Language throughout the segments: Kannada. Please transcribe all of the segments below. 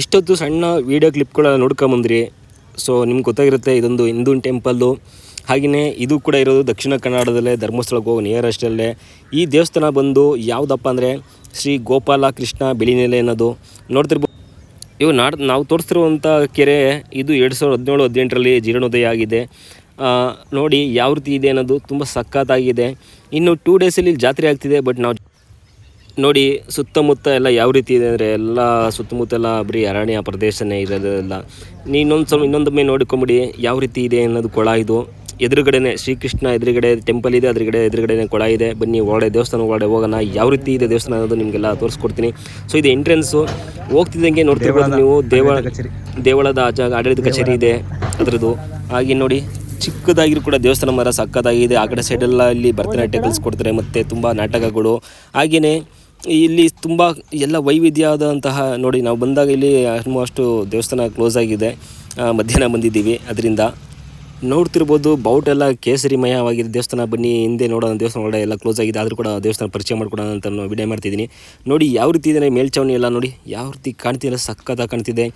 ಇಷ್ಟೊತ್ತು ಸಣ್ಣ ವೀಡಿಯೋ ಕ್ಲಿಪ್ಗಳ ನೋಡ್ಕೊಂಬಂದ್ರಿ ಸೊ ನಿಮ್ಗೆ ಗೊತ್ತಾಗಿರುತ್ತೆ, ಇದೊಂದು ಹಿಂದೂನ್ ಟೆಂಪಲ್ಲು ಹಾಗೆಯೇ ಇದು ಕೂಡ ಇರೋದು ದಕ್ಷಿಣ ಕನ್ನಡದಲ್ಲೇ, ಧರ್ಮಸ್ಥಳಕ್ಕೆ ಹೋಗೋ ನಿಯರೆಸ್ಟಲ್ಲೇ ಈ ದೇವಸ್ಥಾನ ಬಂದು ಯಾವುದಪ್ಪ ಅಂದರೆ ಶ್ರೀ ಗೋಪಾಲ ಕೃಷ್ಣ ಬೆಳಿನೆಲೆ ಅನ್ನೋದು ನೋಡ್ತಿರ್ಬೋದು ಇವು ನಾಡ್ ನಾವು ತೋರಿಸ್ತಿರುವಂಥ ಕೆರೆ ಇದು ಎರಡು ಸಾವಿರದ ಹದಿನೇಳು, ಹದಿನೆಂಟರಲ್ಲಿ ಜೀರ್ಣೋದಯ ಆಗಿದೆ. ನೋಡಿ ಯಾವ ರೀತಿ ಇದೆ ಅನ್ನೋದು ತುಂಬ ಸಖತ್ತಾಗಿದೆ. ಇನ್ನು ಟೂ ಡೇಸಲ್ಲಿ ಜಾತ್ರೆ ಆಗ್ತಿದೆ ಬಟ್ ನಾವು ನೋಡಿ ಸುತ್ತಮುತ್ತ ಎಲ್ಲ ಯಾವ ರೀತಿ ಇದೆ ಅಂದರೆ ಎಲ್ಲ ಸುತ್ತಮುತ್ತ ಎಲ್ಲ ಬರೀ ಅರಣ್ಯ ಪ್ರದೇಶನೇ ಇರೋದೆಲ್ಲ. ನೀ ಇನ್ನೊಂದು ಸ್ವಲ್ಪ ಇನ್ನೊಂದೊಮ್ಮೆ ನೋಡ್ಕೊಂಬಿಡಿ ಯಾವ ರೀತಿ ಇದೆ ಅನ್ನೋದು ಕೊಳ ಇದು. ಎದುರುಗಡೆನೆ ಶ್ರೀಕೃಷ್ಣ ಎದುರುಗಡೆ ಟೆಂಪಲ್ ಇದೆ ಅದ್ರಗಡೆ ಎದುರುಗಡೆನೇ ಕೊಳ ಇದೆ. ಬನ್ನಿ ಒಳಗಡೆ ದೇವಸ್ಥಾನ ಒಳಗಡೆ ಹೋಗೋಣ. ಯಾವ ರೀತಿ ಇದೆ ದೇವಸ್ಥಾನ ಅನ್ನೋದು ನಿಮಗೆಲ್ಲ ತೋರಿಸ್ಕೊಡ್ತೀನಿ. ಸೊ ಇದು ಎಂಟ್ರೆನ್ಸು ಹೋಗ್ತಿದ್ದಂಗೆ ನೋಡ್ತಿರ್ಬೋದು ನೀವು. ದೇವ ದೇವಳದ ಜಾಗ ಆಡಳಿತ ಕಚೇರಿ ಇದೆ ಅದರದ್ದು. ಹಾಗೆ ನೋಡಿ ಚಿಕ್ಕದಾಗಿರೋ ಕೂಡ ದೇವಸ್ಥಾನ ಮರ ಸಕ್ಕತ್ತಾಗಿದೆ. ಆ ಕಡೆ ಸೈಡೆಲ್ಲ ಇಲ್ಲಿ ಭರತನಾಟ್ಯ ಕಲಿಸ್ಕೊಡ್ತಾರೆ ಮತ್ತು ತುಂಬ ನಾಟಕಗಳು. ಹಾಗೆಯೇ ಇಲ್ಲಿ ತುಂಬ ಎಲ್ಲ ವೈವಿಧ್ಯವಾದಂತಹ ನೋಡಿ ನಾವು ಬಂದಾಗ ಇಲ್ಲಿ ಆಲ್ಮೋಸ್ಟು ದೇವಸ್ಥಾನ ಕ್ಲೋಸ್ ಆಗಿದೆ. ಮಧ್ಯಾಹ್ನ ಬಂದಿದ್ದೀವಿ. ಅದರಿಂದ ನೋಡ್ತಿರ್ಬೋದು ಬೌಟ್ ಎಲ್ಲ ಕೇಸರಿಮಯವಾಗಿದೆ ದೇವಸ್ಥಾನ ಬನ್ನಿ, ಹಿಂದೆ ನೋಡೋಣ, ದೇವಸ್ಥಾನ ಒಳಗಡೆ ಎಲ್ಲ ಕ್ಲೋಸ್ ಆಗಿದೆ, ಆದರೂ ಕೂಡ ದೇವಸ್ಥಾನ ಪರಿಚಯ ಮಾಡ್ಕೊಡೋಣ ಅಂತ ವಿಡಿಯೋ ಮಾಡ್ತಿದ್ದೀನಿ. ನೋಡಿ, ಯಾವ ರೀತಿ ಇದೆ ಮೇಲ್ಚಾವಣಿ ಎಲ್ಲ ನೋಡಿ, ಯಾವ ರೀತಿ ಕಾಣ್ತಿಲ್ಲ ಸಖತ್ತಾಗಿ ಕಾಣ್ತಿದೆ.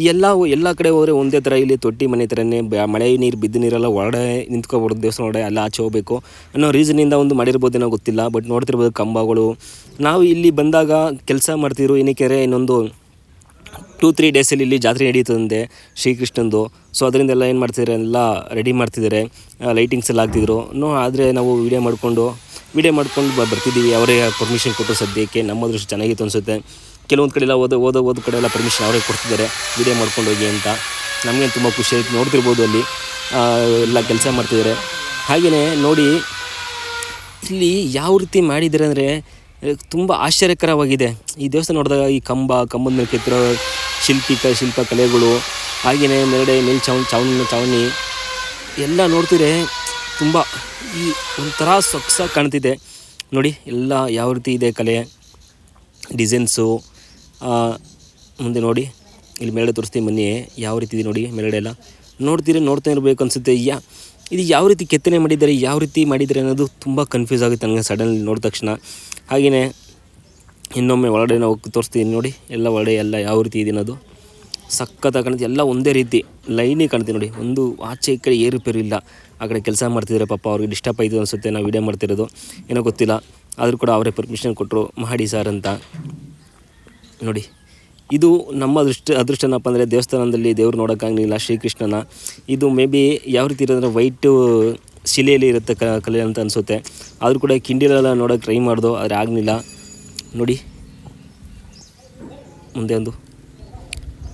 ಈ ಎಲ್ಲ ಎಲ್ಲ ಕಡೆ ಹೋದರೆ ಒಂದೇ ಥರ ಇಲ್ಲಿ ತೊಟ್ಟಿ ಮನೆ ಥರನೇ ಮಳೆ ನೀರು, ಬಿದ್ದ ನೀರೆಲ್ಲ ಒಳಗಡೆ ನಿಂತ್ಕೋಬಾರ್ದು ದೇವಸ್ಥಾನ ಒಳಗಡೆ ಎಲ್ಲ ಆಚೆ ಹೋಗಬೇಕು. ಅನ್ನೋ ರೀಸನಿಂದ ಒಂದು ಮಾಡಿರ್ಬೋದೇನೋ ಗೊತ್ತಿಲ್ಲ ಬಟ್ ನೋಡ್ತಿರ್ಬೋದು ಕಂಬಗಳು. ನಾವು ಇಲ್ಲಿ ಬಂದಾಗ ಕೆಲಸ ಮಾಡ್ತಿದ್ರು ಏನಕ್ಕೆ ಇನ್ನೊಂದು ಟೂ, ತ್ರೀ ಡೇಸಲ್ಲಿ ಇಲ್ಲಿ ಜಾತ್ರೆ ನಡೀತದಂತೆ ಶ್ರೀಕೃಷ್ಣಂದು. ಸೊ ಅದರಿಂದೆಲ್ಲ ಏನು ಮಾಡ್ತಿದ್ದಾರೆ ಎಲ್ಲ ರೆಡಿ ಮಾಡ್ತಿದ್ದಾರೆ ಲೈಟಿಂಗ್ಸ್ ಎಲ್ಲ ಹಾಕ್ತಿದ್ರು. ನೋ, ಆದರೆ ನಾವು ವೀಡಿಯೋ ಮಾಡಿಕೊಂಡು ವೀಡಿಯೋ ಮಾಡ್ಕೊಂಡು ಬರ್ತಿದ್ದೀವಿ. ಅವರೇ ಪರ್ಮಿಷನ್ ಕೊಟ್ಟರು ಸದ್ಯಕ್ಕೆ. ನಮ್ಮ ದೃಷ್ಟಿ ಚೆನ್ನಾಗಿತ್ತು ಅನಿಸುತ್ತೆ. ಕೆಲವೊಂದು ಕಡೆ ಎಲ್ಲ ಓದೋ ಓದೋ, ಓದ ಕಡೆ ಎಲ್ಲ ಪರ್ಮಿಷನ್ ಅವರೇ ಕೊಡ್ತಿದ್ದಾರೆ. ವೀಡಿಯೋ ಮಾಡ್ಕೊಂಡು ಹೋಗಿ ಅಂತ. ನಮಗೆ ತುಂಬ ಖುಷಿ ಆಯ್ತು. ನೋಡ್ತಿರ್ಬೋದು ಅಲ್ಲಿ. ಎಲ್ಲ ಕೆಲಸ ಮಾಡ್ತಿದ್ದಾರೆ ಹಾಗೆಯೇ ನೋಡಿ, ಇಲ್ಲಿ ಯಾವ ರೀತಿ ಮಾಡಿದ್ದಾರೆ ಅಂದರೆ, ತುಂಬ ಆಶ್ಚರ್ಯಕರವಾಗಿದೆ. ಈ ದೇವಸ್ಥಾನ ನೋಡಿದಾಗ ಈ ಕಂಬ, ಕಂಬದ ಮೇಲೆ ಕೆತ್ತಿರೋ ಶಿಲ್ಪಿಕ, ಶಿಲ್ಪ ಕಲೆಗಳು ಹಾಗೆಯೇ ಮೇಲ್ಗಡೆ ಚೌನ್ ಚಾವಣಿ ಚಾವಣಿ ಎಲ್ಲ ನೋಡ್ತಿದ್ರೆ ತುಂಬ ಈ ಒಂಥರ ಸೊಗಸಾಗಿ ಕಾಣ್ತಿದೆ. ನೋಡಿ, ಎಲ್ಲ ಯಾವ ರೀತಿ ಇದೆ ಕಲೆ, ಡಿಸೈನ್ಸು ಮುಂದೆ ನೋಡಿ, ಇಲ್ಲಿ ಮೇಲ್ಗಡೆ ತೋರಿಸ್ತೀನಿ ಬನ್ನಿ, ಯಾವ ರೀತಿ ಇದೆ ನೋಡಿ ಮೇಲ್ಗಡೆ ಎಲ್ಲ. ನೋಡ್ತೀರಿ ನೋಡ್ತಾ ಇರಬೇಕು ಅನಿಸುತ್ತೆ, ಯಾ, ಇದು ಯಾವ ರೀತಿ ಕೆತ್ತನೆ ಮಾಡಿದ್ದಾರೆ, ಯಾವ ರೀತಿ ಮಾಡಿದ್ದಾರೆ ಅನ್ನೋದು ತುಂಬ ಕನ್ಫ್ಯೂಸ್ ಆಗುತ್ತೆ ನನಗೆ ಸಡನ್ಲಿ ನೋಡಿದ ತಕ್ಷಣ. ಹಾಗೆಯೇ ಇನ್ನೊಮ್ಮೆ ಒಳಗಡೆ ನಾವು ತೋರಿಸ್ತೀನಿ ನೋಡಿ. ಎಲ್ಲ ಒಳಗಡೆ ಎಲ್ಲ ಯಾವ ರೀತಿ ಇದೆ ಅನ್ನೋದು. ಸಖತ್ತಾಗಿ ಕಾಣುತ್ತೆ ಎಲ್ಲ ಒಂದೇ ರೀತಿ ಲೈನಿಗೆ ಕಾಣ್ತೀವಿ ನೋಡಿ. ಒಂದು ಆಚೆ ಈ ಕಡೆ ಏರುಪೇರು ಇಲ್ಲ. ಆ ಕಡೆ ಕೆಲಸ ಮಾಡ್ತಿದ್ದಾರೆ ಪಾಪ, ಅವ್ರಿಗೆ ಡಿಸ್ಟರ್ಬ್ ಆಯಿತು ಅನಿಸುತ್ತೆ. ನಾವು ವಿಡಿಯೋ ಮಾಡ್ತಿರೋದು. ಏನೋ ಗೊತ್ತಿಲ್ಲ. ಆದರೂ ಕೂಡ ಅವರೇ ಪರ್ಮಿಷನ್ ಕೊಟ್ಟರು ಮಹಡಿ ಸರ್ ಅಂತ. ನೋಡಿ. ಇದು ನಮ್ಮ ಅದೃಷ್ಟ ಅದೃಷ್ಟನಪ್ಪ ಅಂದರೆ ದೇವಸ್ಥಾನದಲ್ಲಿ ದೇವ್ರು ನೋಡೋಕ್ಕಾಗಲಿಲ್ಲ ಶ್ರೀಕೃಷ್ಣನ. ಇದು ಮೇ ಬಿ ಯಾವ ರೀತಿ ಇರೋದಂದರೆ ವೈಟು ಶಿಲೆಯಲ್ಲಿ ಇರುತ್ತೆ ಕಲೆ ಅಂತ ಅನಿಸುತ್ತೆ. ಆದರೂ ಕೂಡ ಕಿಂಡಿಲೆಲ್ಲ ನೋಡೋಕ್ಕೆ ಟ್ರೈ ಮಾಡಿದೋ, ಆದರೆ ಆಗಲಿಲ್ಲ. ನೋಡಿ. ಮುಂದೆ ಒಂದು.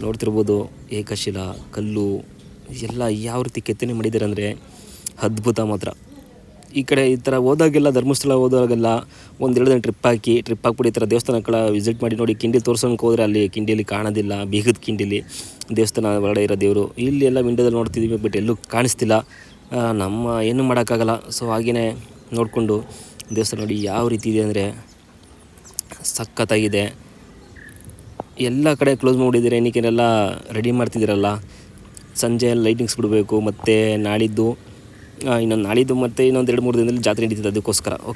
ನೋಡ್ತಿರ್ಬೋದು ಏಕಶಿಲ, ಕಲ್ಲು, ಎಲ್ಲ ಯಾವ ರೀತಿ ಕೆತ್ತನೆ ಮಾಡಿದ್ದಾರೆ ಅಂದರೆ ಅದ್ಭುತ ಮಾತ್ರ. ಈ ಕಡೆ ಈ ಥರ ಹೋದಾಗೆಲ್ಲ, ಧರ್ಮಸ್ಥಳ ಹೋದಾಗೆಲ್ಲ ಒಂದೆರಡು ದಿನ ಟ್ರಿಪ್ ಹಾಕಿ ಟ್ರಿಪ್ ಹಾಕ್ಬಿಟ್ಟು ಈ ಥರ ದೇವಸ್ಥಾನಗಳ ವಿಸಿಟ್ ಮಾಡಿ ನೋಡಿ ಕಿಂಡಿ ತೋರ್ಸೋಕೆ ಹೋದರೆ ಅಲ್ಲಿ ಕಿಂಡಿಯಲ್ಲಿ ಕಾಣೋದಿಲ್ಲ, ಬೀಗದ ಕಿಂಡಿಲಿ ದೇವಸ್ಥಾನ ಒಳಗಡೆ ಇರೋ ದೇವರು. ಇಲ್ಲಿ ಎಲ್ಲ ವಿಂಡೋದಲ್ಲಿ ನೋಡ್ತಿದ್ದೀವಿ ಬಟ್ ಎಲ್ಲೂ ಕಾಣಿಸ್ತಿಲ್ಲ. ನಮ್ಮ ಏನು ಮಾಡೋಕ್ಕಾಗಲ್ಲ. ಸೊ ಹಾಗೆಯೇ ನೋಡಿಕೊಂಡು ದೇವಸ್ಥಾನ ನೋಡಿ ಯಾವ ರೀತಿ ಇದೆ ಅಂದರೆ ಸಖತ್ತಾಗಿದೆ. ಎಲ್ಲ ಕಡೆ ಕ್ಲೋಸ್ ಮಾಡಿದ್ದೀರಾ ಏನಕ್ಕೆಲ್ಲ ರೆಡಿ ಮಾಡ್ತಿದ್ದೀರಲ್ಲ. ಸಂಜೆ ಲೈಟಿಂಗ್ಸ್ ಬಿಡಬೇಕು, ಮತ್ತು ನಾಳಿದ್ದು ಇನ್ನೊಂದು ನಾಳಿದ್ದು ಮತ್ತು ಇನ್ನೊಂದು ಎರಡು ಮೂರು ದಿನದಲ್ಲಿ ಜಾತ್ರೆ ನಡೀತದೆ ಅದಕ್ಕೋಸ್ಕರ ಓಕೆ